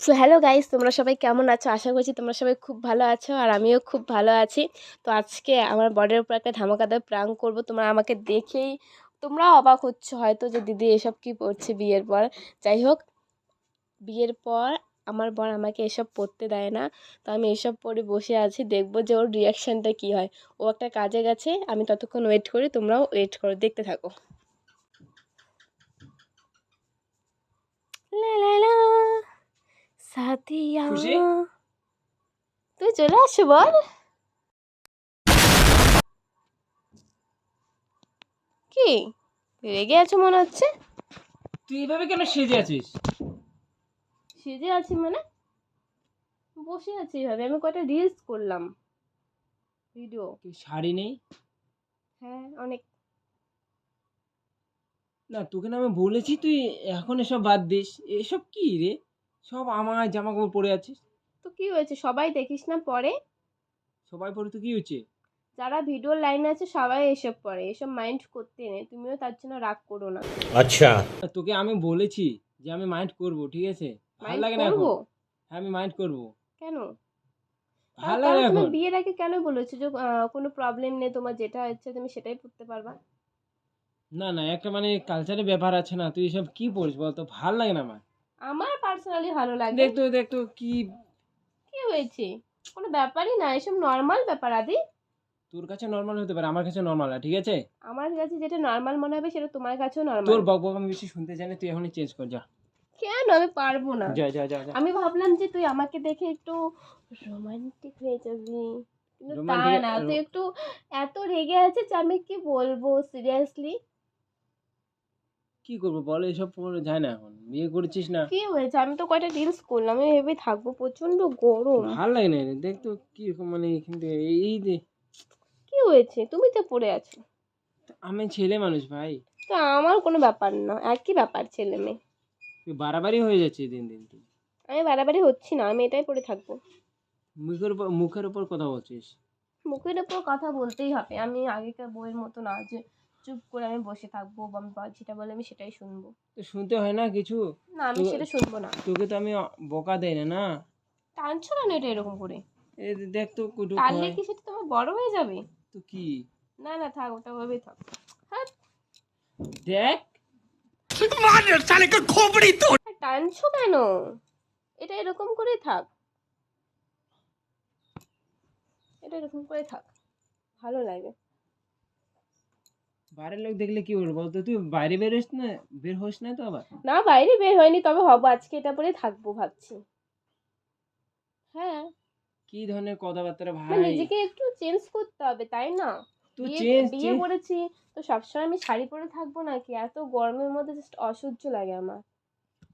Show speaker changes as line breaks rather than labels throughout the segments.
So hello guys তোমরা সবাই কেমন আছো? আশা করছি তোমরা সবাই খুব ভালো আছো আর আমিও খুব ভালো আছি। তো আজকে আমার বডির উপর একটা ধামাকাদার প্রাং করব, তোমরা আমাকে দেখেই তোমরা অবাক হচ্ছ হয়তো যে দিদি এসব কি পড়ছে বিয়ের পর। যাই হোক, বিয়ের পর আমার বর আমাকে এসব পড়তে দেয় না, তো আমি এসব পরে বসে আছি, দেখব যে ওর রিয়াকশানটা কী হয়। ও একটা কাজে গেছে, আমি ততক্ষণ ওয়েট করি, তোমরাও ওয়েট করো, দেখতে থাকো। সাথিয়া? তুই চলে আসছো বল। কি? রেগে আছো মনে হচ্ছে?
তুই এইভাবে কেন সেজে আছিস?
সেজে আছি মানে? বসে আছি এইভাবে আমি কয়টা রিলস করলাম। ভিডিও
তুই শাড়ি নেই?
হ্যাঁ অনেক
না তোকে না আমি বলেছি তুই এখন এসব বাদ দিস। এসব কি রে? সব আমার জামা কাপড় পরে আছিস?
তো কি হয়েছে? সবাই দেখিস না পরে?
সবাই পরে তো কি হয়েছে
যারা ভিডিও লাইনে আছে সবাই এসব পরে। এসব মাইন্ড করতে নেই তুমিও তার জন্য রাগ করো না।
আচ্ছা।
তোকে আমি বলেছি যে আমি মাইন্ড করব ঠিক আছে? ভালো লাগে না এখন। হ্যাঁ আমি মাইন্ড করব।
কেন?
ভালো লাগে না
বিয়ের আগে কেন বলেছ যে কোনো প্রবলেম নেই তোমার যেটা হচ্ছে তুমি সেটাই পড়তে পারবা?
না না একটা মানে কালচারের ব্যাপার আছে না তুই এসব কি পড়িস বলতো? ভালো লাগে না আমার।
আমার পার্সোনালি ভালো লাগে।
দেখ তো দেখ তো কি
কি হয়েছে? কোনো ব্যাপারই না এসব নর্মাল ব্যাপার আদি।
তোর কাছে নর্মাল হতে পারে আমার কাছে নর্মাল না ঠিক আছে?
আমার কাছে যেটা নর্মাল মনে হবে সেটা তোমার কাছেও নর্মাল
তোর বক বক আমি বেশি শুনতে চাই না তুই এখনই চেঞ্জ কর যা।
কেন? আমি পারব না।
যা যা যা
আমি ভাবলাম যে তুই আমাকে দেখে একটু রোমান্টিক হয়ে যাবি। কিন্তু তা না তুই একটু এত রেগে আছিস যে আমি কি বলব সিরিয়াসলি
কি করব বলো এসব পরে যায় না এখন বিয়ে করেছিস না?
কি হয়েছে? আমি তো কয়টা রিলস করলাম আমি ভেবে থাকব প্রচণ্ড গরম।
ভালো লাগে না রে। দেখ তো কি রকম মানে এখান থেকে এই যে
কি হয়েছে? তুমি তো পড়ে আছো।
আমি ছেলে মানুষ ভাই।
তো আমার কোনো ব্যাপার না একই ব্যাপার ছেলে মেয়ে।
তুই বাড়াবাড়ি হয়ে যাচ্ছে দিন দিন তুই।
আমি বাড়াবাড়ি হচ্ছি না আমি এটাই পড়ে থাকব।
মুখের উপর মুখের উপর কথা বলছিস?
মুখের উপর কথা বলতেই হবে আমি আগেকার বইয়ের মতো না যে চুপ করে আমি বসে থাকব বা আমি যেটা বলে আমি সেটাই শুনব।
তো শুনতে হয় না কিছু?
না আমি সেটা শুনব না।
তোকে তো আমি বোকা দেয় না না?
টানছো কেন এটা এরকম করে?
দেখ তো কুটু
টানলে কি সেটা তোমার বড় হয়ে যাবে?
তো কি?
না না থাক ওটা ভাবেই থাক। হ্যাঁ
দেখ।
তো টানছো কেন? এটা এরকম করেই থাক। এটা এরকম করে থাক। ভালো লাগে।
বাইরের লোক দেখলে কি বলব বলতো? তুই বাইরে বের হোস না বের হোস না তো আবার?
না বাইরে বের হয়নি তবে হব আজকে এটা পরে থাকব ভাবছি। হ্যাঁ।
কি ধরনের কথাবার্তা ভাই?
নিজেকে একটু চেঞ্জ করতে হবে তাই না?
তুই চেঞ্জ
বিয়ে করেছি তো সবসময় আমি শাড়ি পরে থাকব নাকি? এত গরমের মধ্যে জাস্ট অসহ্য লাগে আমার।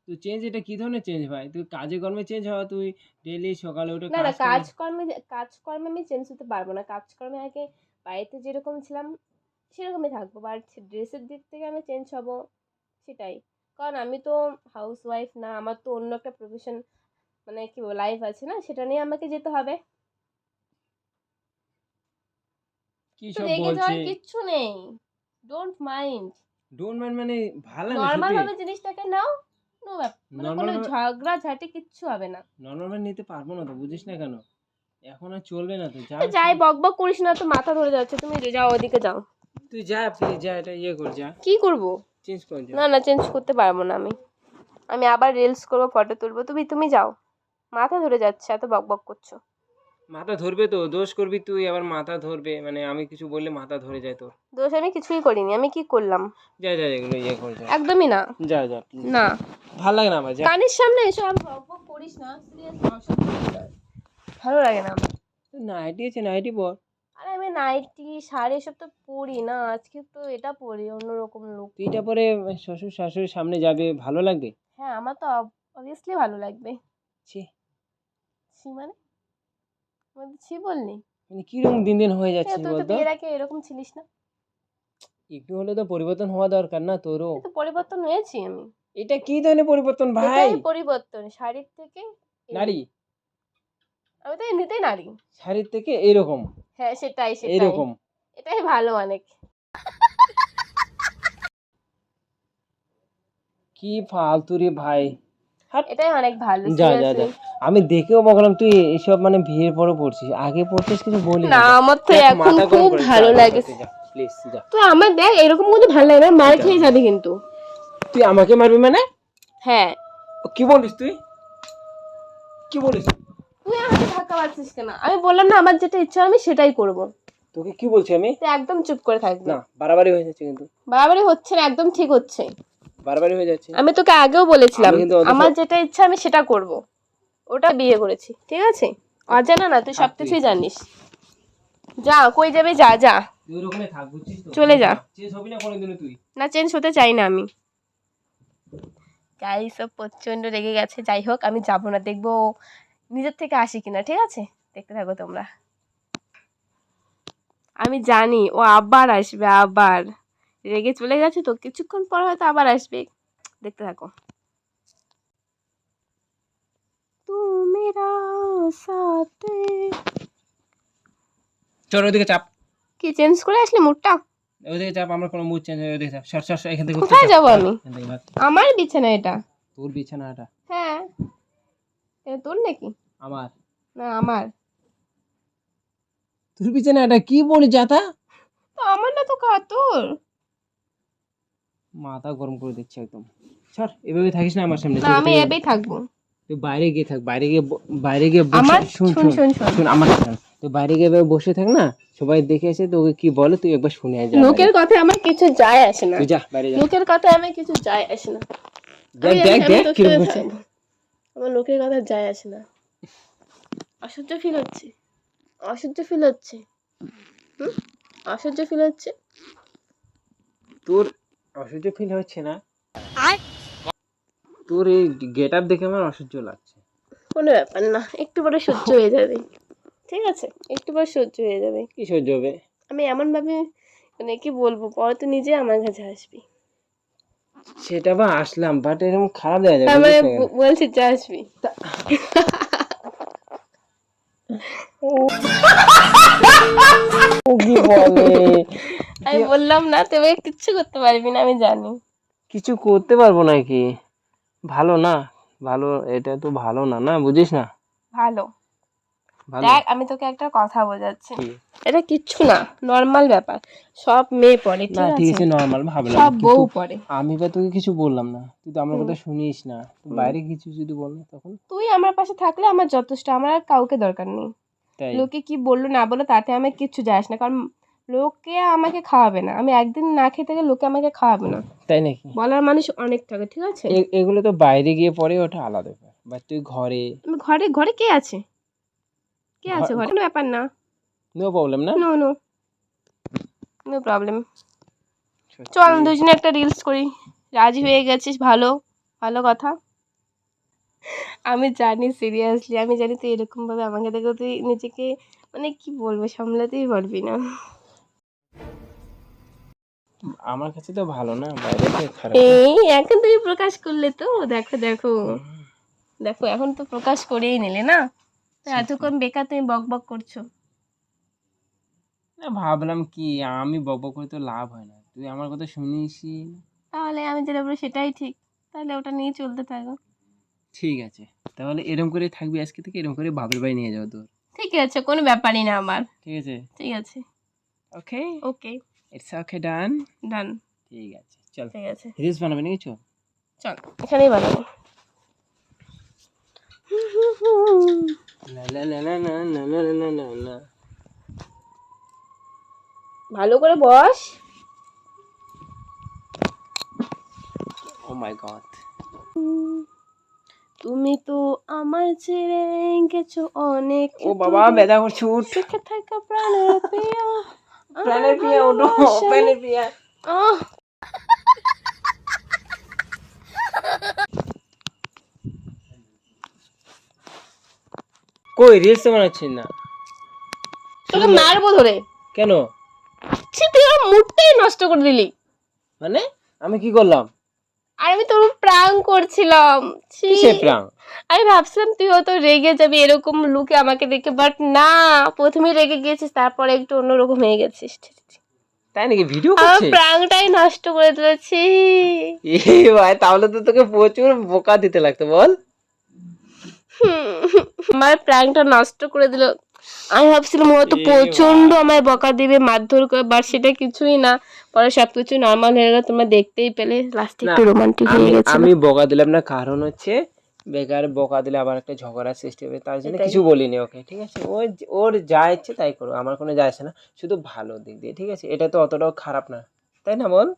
তুই চেঞ্জ এটা কি ধরনের চেঞ্জ ভাই? তুই কাজে কর্মে চেঞ্জ হওয়া তুই ডেলি সকালে উঠে
না না। কাজকর্মে কাজকর্মে আমি চেঞ্জ হতে পারব না। কাজকর্মে আগে বাড়িতে যেরকম ছিলাম সেরকমই থাকব। বাট ড্রেসের দিক থেকে আমি চেঞ্জ হব সেটাই। কারণ আমি তো হাউস ওয়াইফ না আমার তো অন্য একটা প্রফেশন মানে কি বলব লাইফ আছে না সেটা নিয়ে আমাকে যেতে হবে।
কি সব
রেগে যাওয়ার কিচ্ছু নেই। ডোন্ট মাইন্ড
ডোন্ট মাইন্ড মানে ভালো না
নর্মাল ভাবে জিনিসটাকে নাও নো ব্যাপার মানে কোনো ঝগড়া ঝাঁটি কিচ্ছু হবে না।
নর্মাল নিতে পারব না তো বুঝিস না কেন? এখন আর চলবে না তো
যাই বক বক করিস না তো মাথা ধরে যাচ্ছে তুমি যাও ওদিকে যাও।
তুই যা প্লিজ যা এটা ইয়ে কর যা।
কি করব?
চেঞ্জ কর যা।
না না চেঞ্জ করতে পারব না আমি। আমি আবার রিলস করব ফটো তুলবো। তুমি তুমি যাও। মাথা ধরে যাচ্ছে এত বক বক করছ।
মাথা ধরবে তো দোষ করবি তুই আবার মাথা ধরবে। মানে আমি কিছু বললে মাথা ধরে যায় তোর।
দোষ আমি কিছুই করিনি আমি কি করলাম?
যা যা এগুলো ইয়ে কর যা।
একদমই না।
যা যা
না।
ভালো লাগে না আমার যা।
কানের সামনে এসো আমি বক বক করিস না সিরিয়াস ভালো লাগে না আমার।
নাইটি আছে নাইটি পর।
আরে আমি নাইটি শাড়ি এসব তো পরি না আজকে তো এটা পরি অন্যরকম লুক
তুই এটা পরে শ্বশুর শাশুড়ির সামনে যাবে ভালো লাগবে?
হ্যাঁ আমার তো অবভিয়াসলি ভালো লাগবে।
ছি।
ছি মানে? মানে ছি বললি?
মানে কীরকম দিন দিন হয়ে যাচ্ছে
তুই তো বিয়ের আগে এরকম ছিলিস না।
একটু হলে তো পরিবর্তন হওয়া দরকার না তোরও।
তো পরিবর্তন হয়েছি আমি।
এটা কি ধরনের পরিবর্তন ভাই?
পরিবর্তন শাড়ির থেকে
নারী?
আমি তো এমনিতেই নারী।
শাড়ির থেকে এরকম।
হ্যাঁ সেটাই সেটাই।
এরকম।
এটাই ভালো অনেক।
কি ফালতু রে ভাই।
এটাই অনেক ভালো
যা যা যা। আমি দেখেও বললাম তুই এসব মানে বিয়ের পরে পড়ছিস। আগে পড়ছিস কিছু বলি
না। আমার তো এখন খুব ভালো লাগে।
প্লিজ যা
তো আমার দেখ এরকম কিন্তু ভালো লাগে না মার খেয়ে যাবে কিন্তু।
তুই আমাকে মারবি মানে?
হ্যাঁ।
কি বলিস তুই? কি বলিস?
ধাক্কা মারছিস কেন? আমি বললাম না আমার যেটা ইচ্ছা আমি সেটাই করব।
তোকে কি বলছি আমি?
তুই একদম চুপ করে থাকবি।
না বাড়াবাড়ি হয়ে যাচ্ছে কিন্তু।
বাড়াবাড়ি হচ্ছে না একদম ঠিক হচ্ছে।
বাড়াবাড়ি হয়ে যাচ্ছে।
আমি তোকে আগেও বলেছিলাম আমার যেটা ইচ্ছা আমি সেটা করব। ওটা বিয়ে করেছি ঠিক আছে? অজানা না তুই সব কিছুই জানিস। যা কই যাবে যা যা।
তুই ওরকমই থাক বুঝছিস তো?
চলে যা।
না কোনোদিনও তুই?
না চেঞ্জ হতে চাই না আমি। যাই সব প্রচণ্ড রেগে গেছে। যাই হোক আমি যাব না দেখব। নিজের থেকে আসি কিনা ঠিক আছে? দেখতে থাকো তোমরা। আমি জানি ও আবার আসবে আবার। রেগে চলে গেছে তো কিছুক্ষণ পর হয়তো আবার আসবে। দেখতে থাকো। মেরা সাথে
চল ওদিকে চাপ।
কি চেঞ্জ করে আসলি মুডটা?
ওদিকে চাপ আমার কোনো মুড চেঞ্জ হয়ে ওদিকে চাপ। সর সর এখান থেকে
কোথায়। যাব আমি। আমার বিছানা এটা।
তোর বিছানাটা
হ্যাঁ। এটা তোর নাকি?
আমার।
না আমার।
তোর বিছানাটা কি বলি যাতা?
তো আমার না তো কার তোর?
মাথা গরম করে দিচ্ছে একদম। সর এভাবে থাকিস না আমার সামনে।
না আমি এবেই থাকব।
তুই বাইরে গিয়ে থাক বাইরে গিয়ে বাইরে গিয়ে বসে-
আমার?
শুন
শুন
শুন আমার তুই বাইরে গিয়ে বসে থাক না সবাই দেখে এসে তোকে কি বলে তুই একবার শুনে আয় যা
লোকের কথা আমার কিছু যায় আসে না।
তুই যা বাইরে যা।
লোকের কথা আমার কিছু যায় আসে না।
দেখ দেখ দেখ করছে
থাকব। আমার লোকের কথা যায় আসে না। অসহ্য ফিল হচ্ছে। অসহ্য ফিল হচ্ছে। হুম? অসহ্য ফিল হচ্ছে?
তোর অসহ্য ফিল হচ্ছে না? তোর এই গেট আপ দেখে আমার অসহ্য লাগছে।
কোনো ব্যাপার না একটু পরে সহ্য হয়ে যাবে। ঠিক আছে? একটু পরে সহ্য হয়ে যাবে।
কি সহ্য হবে?
আমি এমন ভাবে মানে কি বলব পরে তো নিজে আমার কাছে আসবি।
সেটা বা আসলাম বাট এরকম খারাপ দেওয়া যাবে
তার
বুঝিস না কেন?
ব- বলছি যে আসবি।
ও কি বলে?
আমি বললাম না তুমি কিচ্ছু করতে পারবি না আমি জানি।
কিছু করতে পারব নাকি? ভালো না ভালো এটা তো ভালো না না? বুঝিস না?
ভালো। দেখ আমি তোকে একটা কথা বোঝাচ্ছি। এটা কিচ্ছু না নর্মাল ব্যাপার। সব মেয়ে পড়ে
না
ঠিক
ঠিক
আছে?
নর্মাল ভাবলাম।
সব বউ পড়ে।
আমি বা তোকে কিছু বললাম না। তুই তো আমার কথা শুনিস না। বাইরে কিছু যদি বল তখন?
তুই আমার পাশে থাকলে আমার যথেষ্ট আমার আর কাউকে দরকার নেই। লোকে কি বলল না বলল তাতে আমার কিচ্ছু যাস না। কারণ লোকে আমাকে খাওয়াবে না। আমি একদিন না খেতে গেলে লোকে আমাকে খাওয়াবে না।
তাই নাকি?
বলার মানুষ অনেক থাকে ঠিক আছে?
এগুলো তো বাইরে গিয়ে পরে ওটা আলাদা ব্যাপার। বা তুই ঘরে?
ঘরে ঘরে কে আছে? কে আছে
ঘরে
কোনো ব্যাপার না
নো প্রবলেম না
নো নো নো প্রবলেম চল দুজনে একটা রিলস করি। রাজি হয়ে গেছিস? ভালো। ভালো কথা। আমি জানি সিরিয়াসলি আমি জানি তুই এরকম ভাবে আমাকে দেখে তুই নিজেকে মানে কি বলব সামলাতেই পারবি না।
আমার কাছে তো ভালো না বাইরে থেকে খারাপ
এই এখন তুমি প্রকাশ করলে তো দেখো দেখো। দেখো এখন তো প্রকাশ করেই নিলে না? তো এতক্ষণ বেকার তুমি বক বক করছ?
না ভাবলাম কি আমি বক বক করে তো লাভ হয় না। তুই আমার কথা শুনিসই না।
তাহলে আমি যেটা বলি সেটাই ঠিক। তাহলে ওটা নিয়ে চলতে থাকো।
ঠিক আছে। তাহলে এরকম করে থাকবি আজকে থেকে এরকম করে বাপের বাড়ি নিয়ে যাও তোর।
ঠিক আছে কোনো ব্যাপারই না আমার।
ঠিক আছে?
ঠিক আছে।
ওকে
ওকে
ইটস ওকে ডান
ডান
ঠিক আছে চল।
ঠিক আছে।
রিলস বানাবে নাকি? চল।
চল এখানেই বানাবো। ভালো করে বস
ও মাই গড
তুমি তো আমার ছেড়ে গেছো অনেক
ও বাবা ব্যথা করছে উঠ
সুখে থাকা প্রাণের প্রিয়া
প্রাণের প্রিয়া ওঠো প্রাণের প্রিয়া
আহ
কই রিলস না?
তোকে মারবো ধরে।
কেন?
ছি তুই আমার মুডটাই নষ্ট করে দিলি।
মানে? আমি কি করলাম?
আর আমি তোর প্রাং করছিলাম।
প্রাং
আমি ভাবছিলাম তুই হয়তো রেগে যাবি এরকম লুকে আমাকে দেখে বাট না প্রথমে রেগে গিয়েছিস তারপরে একটু অন্যরকম হয়ে গেছিস।
তাই নাকি ভিডিও
আমার
করছে
প্রাণটাই নষ্ট করে দিয়েছি
এ ভাই তাহলে তো তোকে প্রচুর বোকা দিতে লাগতো বল।
আমার প্রাণটা নষ্ট করে দিল। আমি ভাবছিলাম হয়তো প্রচণ্ড আমায় বকা দিবে মারধর করে বাট সেটা কিছুই না। পরে সবকিছু নর্মাল হয়ে গেল তোমরা দেখতেই পেলে। লাস্টে একটু রোমান্টিক হয়ে গেছিল।
আমি বকা দিলাম না কারণ হচ্ছে বেকার বকা দিলে আবার একটা ঝগড়ার সৃষ্টি হবে তার জন্য কিছু বলিনি ওকে ঠিক আছে? ওর ওর যা ইচ্ছে তাই করো আমার কোনো যায় আসে না শুধু ভালো দিক দিয়ে ঠিক আছে? এটা তো অতটাও খারাপ না তাই না বল?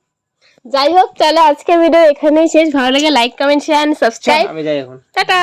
যাই হোক তাহলে আজকে ভিডিও এখানেই শেষ। ভালো লাগে লাইক কমেন্ট শেয়ার সাবস্ক্রাইব
আমি যাই এখন।
টাটা!